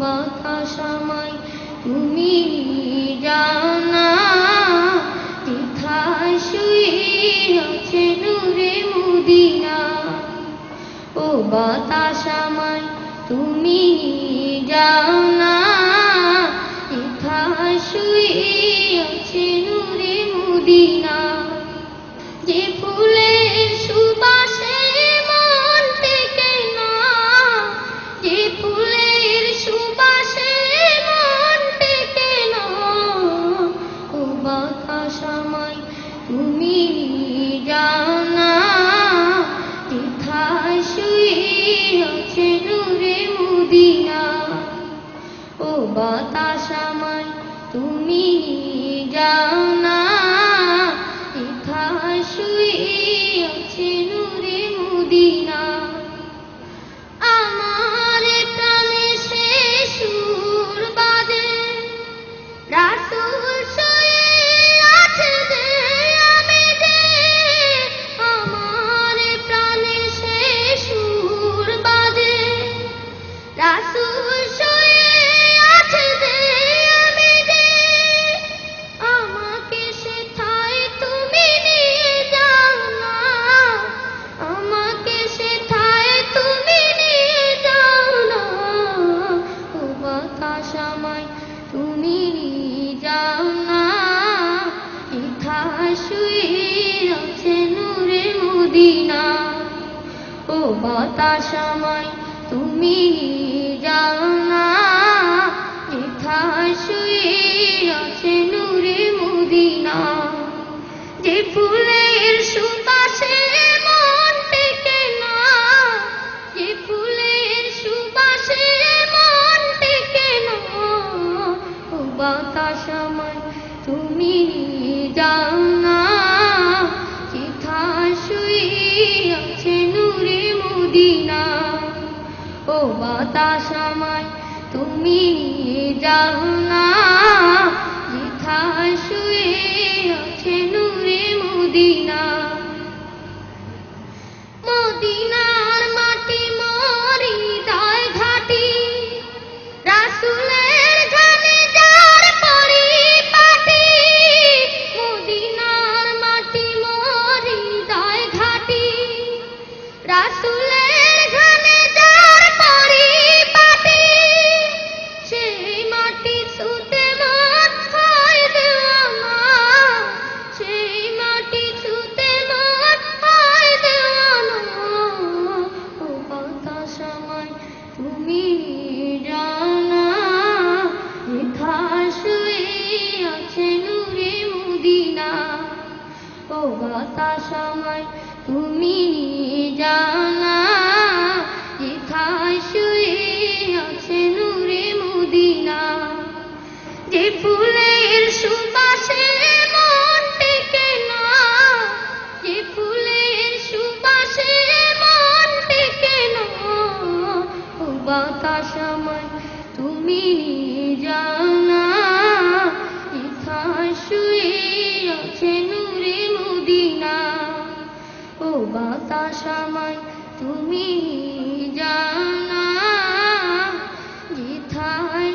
বাতাস তুমি জানা কোথায় শুয়ে আছে নূরে মুদিনা। ও বাতাস তুমি জানা কোথায় শুয়ে আছে নূরে মুদিনা। তুমি যাও না কোথায় শুয়ে আছে নূরে মুদিনা। ও বাতাস আমায় তুমি যাও আছে নূরে মদিনা। ও তুমি যাও না যেথায় আছে নূরে মদিনা। যে ফুলে হতাশাময় তুমি যাও না। যেথা শুয়ে আছে নূরে মুদিনা। কথা সময় তুমি জানা যেথায় শুয়ে আছে নূরে মুদিনা যে ফুলের সুবাসে বাতাসামাই তুমি জানা যেথায়